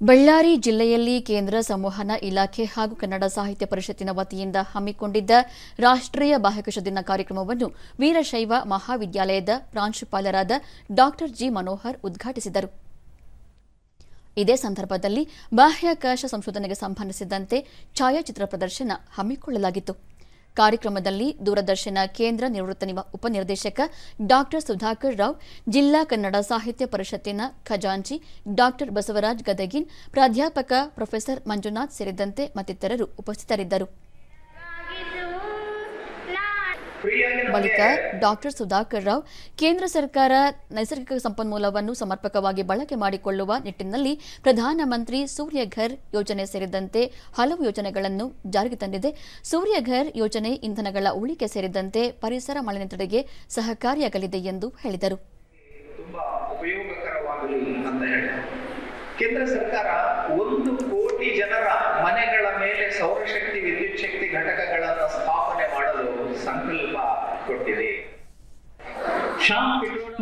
ಬಳ್ಳಾರಿ ಜಿಲ್ಲೆಯಲ್ಲಿ ಕೇಂದ್ರ ಸಂವಹನ ಇಲಾಖೆ ಹಾಗೂ ಕನ್ನಡ ಸಾಹಿತ್ಯ ಪರಿಷತ್ತಿನ ವತಿಯಿಂದ ಹಮ್ಮಿಕೊಂಡಿದ್ದ ರಾಷ್ಟ್ರೀಯ ಬಾಹ್ಯಾಕಾಶ ದಿನ ಕಾರ್ಯಕ್ರಮವನ್ನು ವೀರಶೈವ ಮಹಾವಿದ್ಯಾಲಯದ ಪ್ರಾಂಶುಪಾಲರಾದ ಡಾ ಜಿ ಮನೋಹರ್ ಉದ್ಘಾಟಿಸಿದರು. ಇದೇ ಸಂದರ್ಭದಲ್ಲಿ ಬಾಹ್ಯಾಕಾಶ ಸಂಶೋಧನೆಗೆ ಸಂಬಂಧಿಸಿದಂತೆ ಛಾಯಾಚಿತ್ರ ಪ್ರದರ್ಶನ ಹಮ್ಮಿಕೊಳ್ಳಲಾಗಿತ್ತು. ಕಾರ್ಯಕ್ರಮದಲ್ಲಿ ದೂರದರ್ಶನ ಕೇಂದ್ರ ನಿವೃತ್ತ ನಿವ- ಉಪನಿರ್ದೇಶಕ ಡಾ ಸುಧಾಕರ್ ರಾವ್, ಜಿಲ್ಲಾ ಕನ್ನಡ ಸಾಹಿತ್ಯ ಪರಿಷತ್ತಿನ ಖಜಾಂಚಿ ಡಾ ಬಸವರಾಜ್ ಗದಗಿನ್, ಪ್ರಾಧ್ಯಾಪಕ ಪ್ರೊಫೆಸರ್ ಮಂಜುನಾಥ್ ಸೇರಿದಂತೆ ಮತ್ತಿತರರು ಉಪಸ್ಥಿತರಿದ್ದರು. ಬಳಿಕ ಡಾಕ್ಟರ್ ಸುಧಾಕರ್ ರಾವ್ ಕೇಂದ್ರ ಸರ್ಕಾರ ನೈಸರ್ಗಿಕ ಸಂಪನ್ಮೂಲವನ್ನು ಸಮರ್ಪಕವಾಗಿ ಬಳಕೆ ಮಾಡಿಕೊಳ್ಳುವ ನಿಟ್ಟಿನಲ್ಲಿ ಪ್ರಧಾನಮಂತ್ರಿ ಸೂರ್ಯಘರ್ ಯೋಜನೆ ಸೇರಿದಂತೆ ಹಲವು ಯೋಜನೆಗಳನ್ನು ಜಾರಿಗೆ ತಂದಿದೆ. ಸೂರ್ಯಘರ್ ಯೋಜನೆ ಇಂಧನಗಳ ಉಳಿಕೆ ಸೇರಿದಂತೆ ಪರಿಸರ ಮಾಲಿನ್ಯ ತಡೆಗೆ ಸಹಕಾರಿಯಾಗಲಿದೆ ಎಂದು ಹೇಳಿದರು. ಕೇಂದ್ರ ಸರ್ಕಾರ ಒಂದು ಕೋಟಿ ಜನರ ಮನೆಗಳ ಮೇಲೆ ಸೌರಶಕ್ತಿ ಕೊಟ್ಟಿದೆ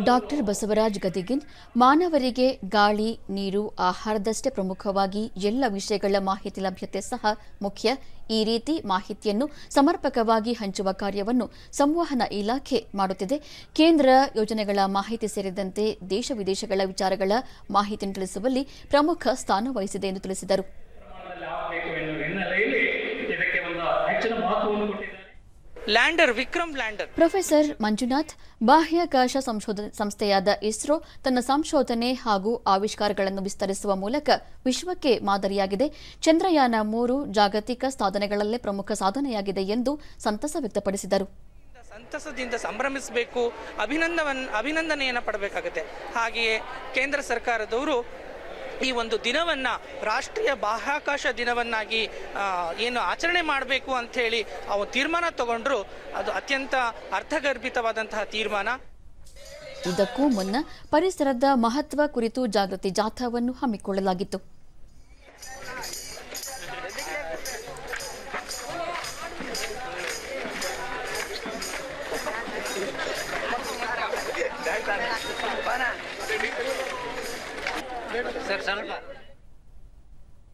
ಡಾಕ್ಟರ್ ಬಸವರಾಜ್ ಗದಿಗಿನ್ ಮಾನವರಿಗೆ ಗಾಳಿ ನೀರು ಆಹಾರದಷ್ಟೇ ಪ್ರಮುಖವಾಗಿ ಎಲ್ಲ ವಿಷಯಗಳ ಮಾಹಿತಿ ಲಭ್ಯತೆ ಸಹ ಮುಖ್ಯ. ಈ ರೀತಿ ಮಾಹಿತಿಯನ್ನು ಸಮರ್ಪಕವಾಗಿ ಹಂಚುವ ಕಾರ್ಯವನ್ನು ಸಂವಹನ ಇಲಾಖೆ ಮಾಡುತ್ತಿದೆ. ಕೇಂದ್ರ ಯೋಜನೆಗಳ ಮಾಹಿತಿ ಸೇರಿದಂತೆ ದೇಶ ವಿದೇಶಗಳ ವಿಚಾರಗಳ ಮಾಹಿತಿಯನ್ನು ತಿಳಿಸುವಲ್ಲಿ ಪ್ರಮುಖ ಸ್ಥಾನ ವಹಿಸಿದೆ ಎಂದು ತಿಳಿಸಿದರು. Lander Vikram lander. Professor Manjunath ಬಾಹ್ಯಾಕಾಶ ಸಂಶೋಧನೆ ಸಂಸ್ಥೆಯಾದ ಇಸ್ರೋ ತನ್ನ ಸಂಶೋಧನೆ ಹಾಗೂ ಆವಿಷ್ಕಾರಗಳನ್ನು ವಿಸ್ತರಿಸುವ ಮೂಲಕ ವಿಶ್ವಕ್ಕೆ ಮಾದರಿಯಾಗಿದೆ. ಚಂದ್ರಯಾನ ಮೂರು ಜಾಗತಿಕ ಸಾಧನೆಗಳಲ್ಲೇ ಪ್ರಮುಖ ಸಾಧನೆಯಾಗಿದೆ ಎಂದು ಸಂತಸ ವ್ಯಕ್ತಪಡಿಸಿದರು. ಸಂತಸದಿಂದ ಸಂಭ್ರಮಿಸಬೇಕು ಅಭಿನಂದವನ್ ಅಭಿನಂದನೆಯನ್ನು ಪಡಬೇಕಾಗುತ್ತೆ. ಹಾಗೆಯೇ ಕೇಂದ್ರ ಸರ್ಕಾರದವರು ಈ ಒಂದು ದಿನವನ್ನು, ರಾಷ್ಟ್ರೀಯ ಬಾಹ್ಯಾಕಾಶ ದಿನವನ್ನಾಗಿ ಏನು ಆಚರಣೆ ಮಾಡಬೇಕು ಅಂಥೇಳಿ ಅವು ತೀರ್ಮಾನ ತಗೊಂಡ್ರು. ಅದು ಅತ್ಯಂತ ಅರ್ಥಗರ್ಭಿತವಾದಂತಹ ತೀರ್ಮಾನ. ಇದಕ್ಕೂ ಮುನ್ನ ಪರಿಸರದ ಮಹತ್ವ ಕುರಿತು ಜಾಗೃತಿ ಜಾಥಾವನ್ನು ಹಮ್ಮಿಕೊಳ್ಳಲಾಗಿತ್ತು. સેક્શન પર